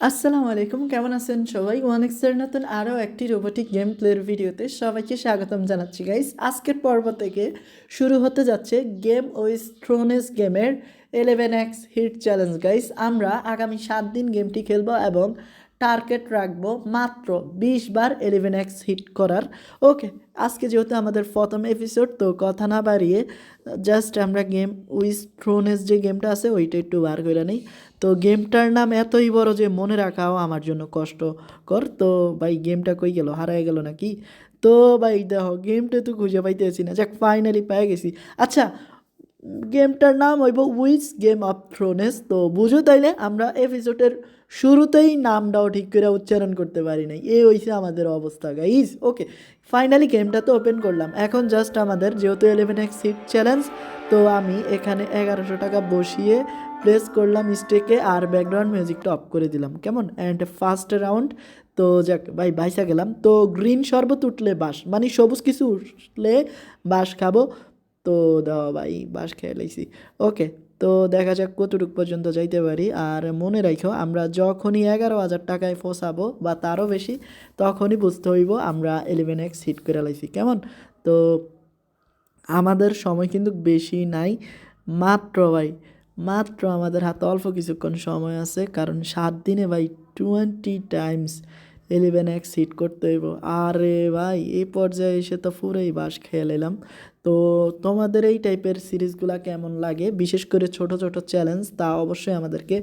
আসসালামু আলাইকুম, কেমন আছেন সবাই? ওয়ান এক্সের নতুন আরও একটি রোবোটিক গেম প্লের ভিডিওতে সবাইকে স্বাগতম জানাচ্ছি গাইস আজকের পর্ব থেকে শুরু হতে যাচ্ছে গেম ওইস থ্রোনেস গেমের eleven X hit challenge guys আমরা আগামী সাত দিন গেমটি খেলব এবং টার্গেট রাখব মাত্র বিশ বার ইলেভেন এক্স হিট করার। ওকে আজকে যেহেতু আমাদের প্রথম এপিসোড তো কথা না বাড়িয়ে জাস্ট আমরা গেম উইস থ্রোনেস যে গেমটা আছে, ওইটা একটু বার করে নিই। তো গেমটার নাম এতই বড় যে মনে রাখাও আমার জন্য কষ্টকর। তো ভাই গেমটা কই গেল? হারাই গেল নাকি? তো ভাই, দেখো গেমটা তো খুঁজে পাইতেছি না। যাক ফাইনালি পেয়ে গেছি। আচ্ছা গেমটার নাম হইব উইস গেম অফ থ্রোনেস তো বুঝো তাইলে, আমরা এপিসোডের শুরুতেই নামটাও ঠিক করে উচ্চারণ করতে পারি নাই। এই হয়েছে আমাদের অবস্থা গাইজ ওকে ফাইনালি গেমটা তো ওপেন করলাম। এখন জাস্ট আমাদের যেহেতু ইলেভেন এক্স সিট চ্যালেঞ্জ তো আমি এখানে এগারোশো টাকা বসিয়ে প্রেস করলাম স্টেকে আর ব্যাকগ্রাউন্ড মিউজিকটা অফ করে দিলাম। কেমন? অ্যান্ড ফার্স্ট রাউন্ড তো যাক, ভাই, বাইসা গেলাম। তো গ্রিন শরবত উঠলে বাস মানে সবুজ কিছু উঠলে বাস খাব। তো দাও ভাই, বাস খেয়ে লাইছি। ওকে তো দেখা যাক কতটুকু পর্যন্ত যাইতে পারি। আর মনে রাখো আমরা যখনই এগারো হাজার টাকায় ফসাবো বা তারও বেশি, তখনই বুঝতে হইব আমরা ইলেভেন এক্স হিট করে লাইছি। কেমন? তো আমাদের সময় কিন্তু বেশি নাই। মাত্র ভাই, মাত্র আমাদের হাতে অল্প কিছুক্ষণ সময় আছে, কারণ সাত দিনে ভাই twenty times eleven X hit করতে হইব। আরে ভাই, এই পর্যায়ে এসে তো পুরোই বাস খেয়ে নিলাম। তো তোমাদের এই টাইপের সিরিজগুলো কেমন লাগে? বিশেষ করে ছোট ছোট চ্যালেঞ্জ তা অবশ্যই আমাদেরকে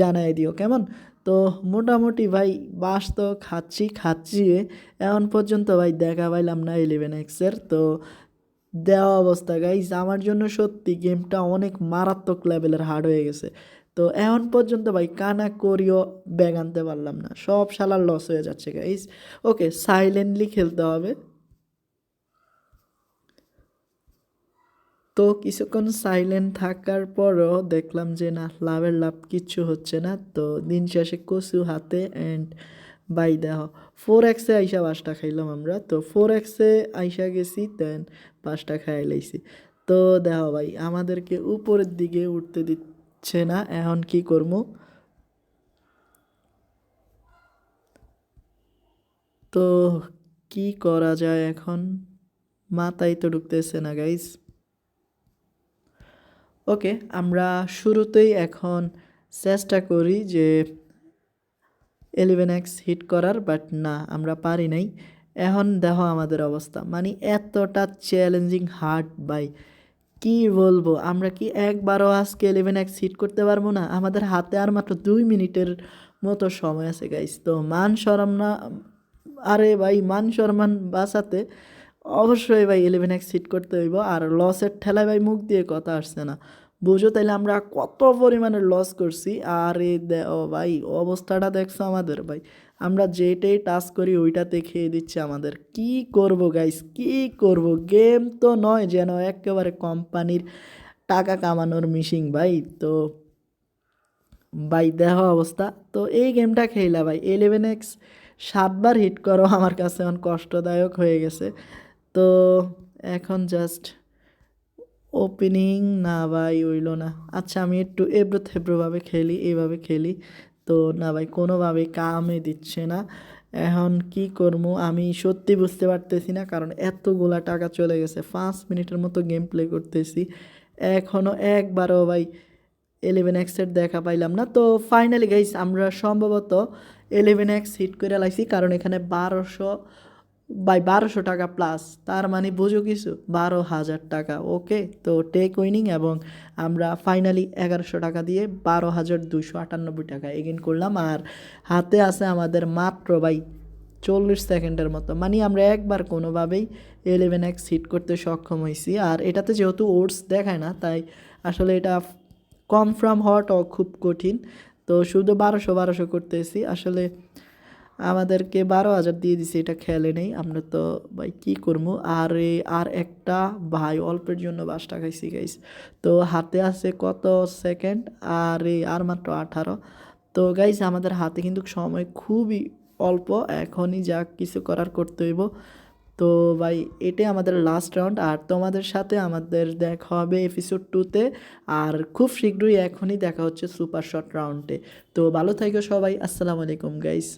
জানাই দিও, কেমন? তো মোটামুটি ভাই, বাস তো খাচ্ছি খাচ্ছি এখন পর্যন্ত ভাই দেখা পাইলাম না ইলেভেন এক্সের তো দেওয়া অবস্থা গাইজ আমার জন্য সত্যি গেমটা অনেক মারাত্মক লেভেলের হার্ড হয়ে গেছে। তো এখন পর্যন্ত ভাই কানা, করিও, ব্যাগ আনতে পারলাম না। সব শালার লস হয়ে যাচ্ছে গাইজ ওকে সাইলেন্টলি খেলতে হবে। তো কিছুক্ষণ সাইলেন্ট থাকার পরও দেখলাম যে, না, লাভের লাভ কিচ্ছু হচ্ছে না। তো দিন শেষে কচু হাতে অ্যান্ড বাই দেহ। ফোর এক্সে আইসা পাঁচটা খাইলাম আমরা। তো ফোর এক্সে আইসা গেছি দেন পাঁচটা খাই তো দেহ ভাই, আমাদেরকে উপরের দিকে উঠতে দিচ্ছে না, এখন কি করব? তো কি করা যায় এখন? মাথায় তো ঢুকতেছে না গাইস ওকে আমরা শুরুতেই এখন চেষ্টা করি যে ইলেভেন এক্স হিট করার বাট না, আমরা পারি নাই। এখন দেখো আমাদের অবস্থা মানে এতটা চ্যালেঞ্জিং হার্ড বাই কি বলব? আমরা কি একবারও আজকে ইলেভেন এক্স হিট করতে পারব না? আমাদের হাতে আর মাত্র দুই মিনিটের মতো সময় আছে গাইস তো মান সরম না, আরে ভাই, মান সম্মান বাঁচাতে অবশ্যই ভাই ইলেভেন এক্স হিট করতে হইব। আর লসের ঠেলায় ভাই মুখ দিয়ে কথা আসছে না। বুঝো তাইলে আমরা কত পরিমাণে লস করছি? আরে দে ও ভাই, অবস্থাটা দেখছ আমাদের ভাই। আমরা যেটাই টাচ করি, ওইটাতে খেয়ে দিচ্ছে আমাদের। কি করব গাইস কি করব? গেম তো নয় যেন একেবারে কোম্পানির টাকা কামানোর মিশিং ভাই। তো, ভাই দেহ অবস্থা। তো এই গেমটা খেলা ভাই। ইলেভেন এক্স সাতবার হিট করো, আমার কাছে এখন কষ্টদায়ক হয়ে গেছে। তো, এখন জাস্ট ওপেনিং না ভাই হইল না। আচ্ছা আমি একটু এব্রো থেব্রোভাবে খেলি, এইভাবে খেলি। তো না ভাই, কোনোভাবে কামে দিচ্ছে না। এখন কি করব? আমি সত্যি বুঝতে পারতেছি না, কারণ এতগুলা টাকা চলে গেছে। পাঁচ মিনিটের মতো গেম প্লে করতেছি। এখনও একবারও ভাই এলেভেন এক্সের দেখা পাইলাম না। তো ফাইনালি গাইস আমরা সম্ভবত এলেভেন এক্স হিট করে লাইছি, কারণ এখানে বারোশো বাই বারোশো টাকা প্লাস তার মানে বোঝো কিছু? বারো হাজার টাকা। ওকে তো টেক উইনিং এবং আমরা ফাইনালি এগারোশো টাকা দিয়ে বারো হাজার দুশো আটানব্বই টাকা এগেন করলাম। আর হাতে আছে আমাদের মাত্র বাই চল্লিশ সেকেন্ডের মতো। মানে আমরা একবার কোনোভাবেই ইলেভেন এক্স হিট করতে সক্ষম হয়েছি। আর এটাতে যেহেতু ওটস দেখায় না, তাই আসলে এটা কনফার্ম হওয়াটাও খুব কঠিন। তো শুধু বারোশো বারোশো করতেছি। আসলে আমাদেরকে বারো হাজার দিয়ে দিছে, এটা খেলে নেই। আমরা তো, ভাই, কী করব? আর আর একটা ভাই অল্পের জন্য বাসটা খাইছি গাইস তো হাতে আছে কত সেকেন্ড আর আর মাত্র আঠারো। তো গাইস আমাদের হাতে কিন্তু সময় খুবই অল্প। এখনই যা কিছু করার করতে হইব। তো, ভাই, এটাই আমাদের লাস্ট রাউন্ড আর তোমাদের সাথে আমাদের দেখা হবে এপিসোড টুতে আর খুব শীঘ্রই এখনই দেখা হচ্ছে সুপার শট রাউন্ডে তো, ভালো থাকো সবাই। আসসালামু আলাইকুম গাইস